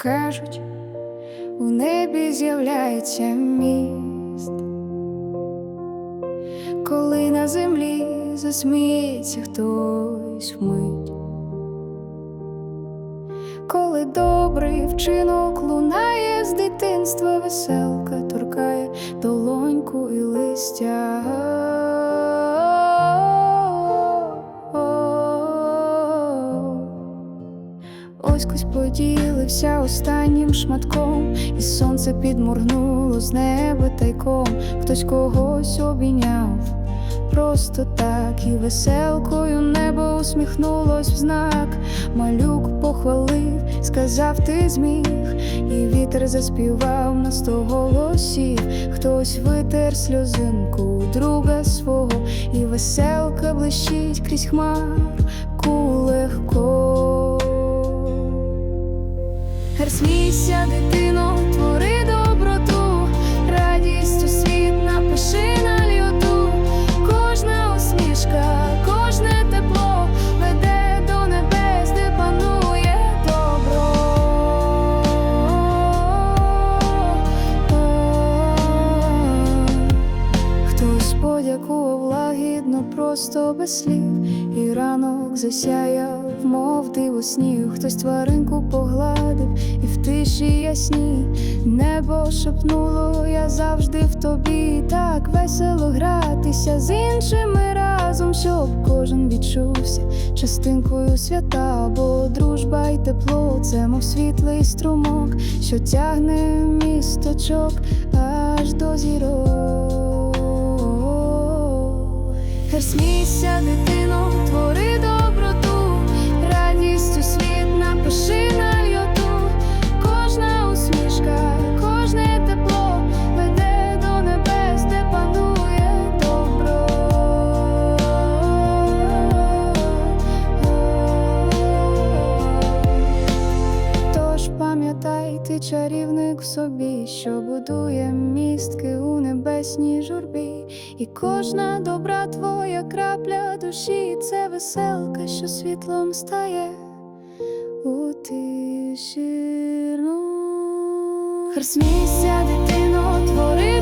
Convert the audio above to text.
Кажуть, у небі з'являється міст, коли на землі засміється хтось вмить, коли добрий вчинок лунає з дитинства, веселка торкає долоньку і листя. Ось кось поділився останнім шматком, і сонце підморгнуло з неба тайком, хтось когось обійняв просто так, і веселкою небо усміхнулось в знак. Малюк похвалив, сказав ти зміг, і вітер заспівав на сто голосів. Хтось витер сльозинку друга свого, і веселка блищить крізь хмарку легко. Просто без слів, і ранок засяяв, мов диво снів, хтось тваринку погладив, і в тиші ясній. Небо шепнуло, я завжди в тобі, так весело гратися з іншими разом, щоб кожен відчувся частинкою свята, бо дружба й тепло, це мов світлий струмок, що тягне місточок аж до зірок. Смійся, дитино, твори доброту, ти чарівник в собі, що будує містки у небесній журбі, і кожна добра твоя крапля душі це веселка, що світлом стає у тишину. Хар дитино, твори